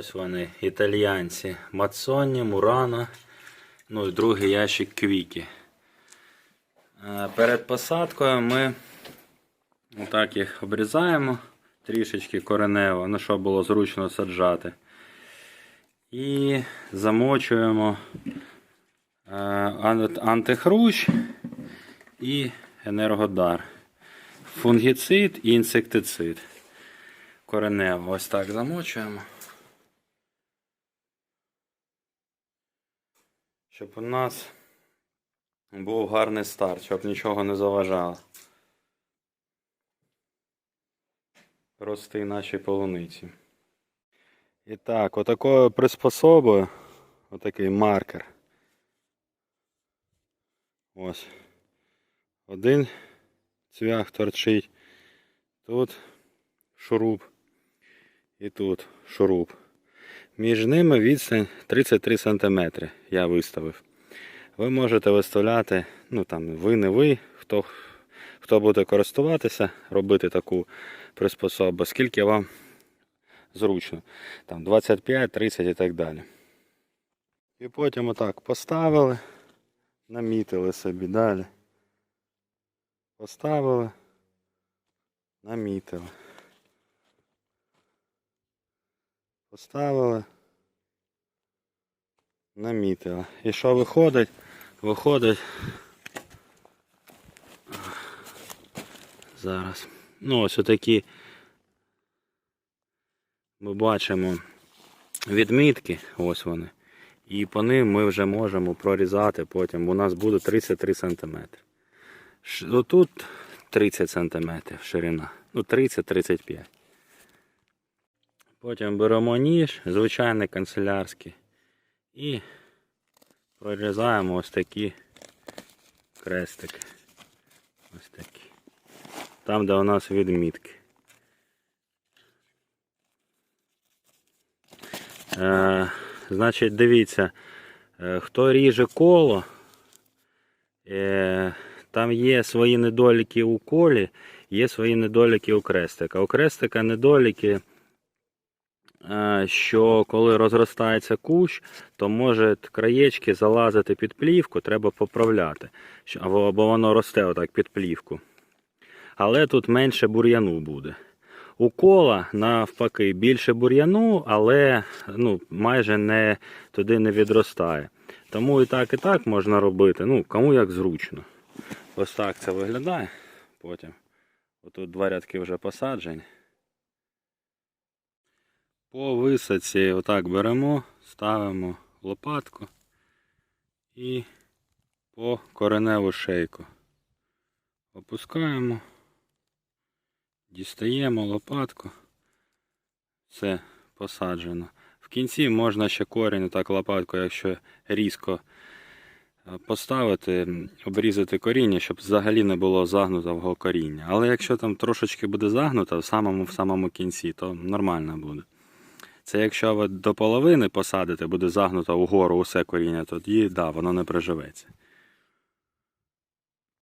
Ось вони, італіянці. Мацоні, Мурана. Ну і другий ящик квіки. Е, Перед посадкою ми отак їх обрізаємо трішечки коренево, ну, щоб було зручно саджати. І замочуємо е, антихрущ і енергодар. Фунгіцид і інсектицид. Коренево ось так замочуємо. Щоб у нас був гарний старт, щоб нічого не заважало. Рости наші полуниці. І так, отакою приспособою, отакий маркер. Ось. Один цвях торчить. Тут шуруп. І тут шуруп. Між ними відстань 33 см я виставив. Ви можете виставляти, ну там ви не ви, хто, хто буде користуватися, робити таку приспособу, скільки вам зручно. Там 25, 30 і так далі. І потім отак поставили, намітили собі далі. Поставили, намітили. Поставили. Намітили. І що виходить? Виходить. Зараз. Ну, ось отакі. Ми бачимо відмітки, ось вони. І по ним ми вже можемо прорізати потім. У нас буде 33 см. Отут 30 см ширина. Ну, 30-35. Потім беремо ніж, звичайний канцелярський. І прорізаємо ось такі крестики. Ось такі. Там, де у нас відмітки. Е, значить, дивіться, е, хто ріже коло, е, там є свої недоліки у колі, є свої недоліки у крестика. У крестика недоліки, що коли розростається кущ, то може краєчки залазити під плівку, треба поправляти. Або, воно росте отак під плівку. Але тут менше бур'яну буде. У кола навпаки більше бур'яну, але ну, майже не, туди не відростає. Тому і так, і так можна робити. Ну, кому як зручно. Ось так це виглядає. Потім. Отут два рядки вже посаджені. По висадці отак беремо, ставимо лопатку і по кореневу шейку. Опускаємо. Дістаємо лопатку. Все посаджено. В кінці можна ще корінь так лопатку, якщо різко е, поставити, обрізати коріння, щоб взагалі не було загнутого коріння. Але якщо там трошечки буде загнуто в самому в самому кінці, то нормально буде. Це якщо ви до половини посадите, буде загнуто вгору усе коріння, тоді да, воно не приживеться.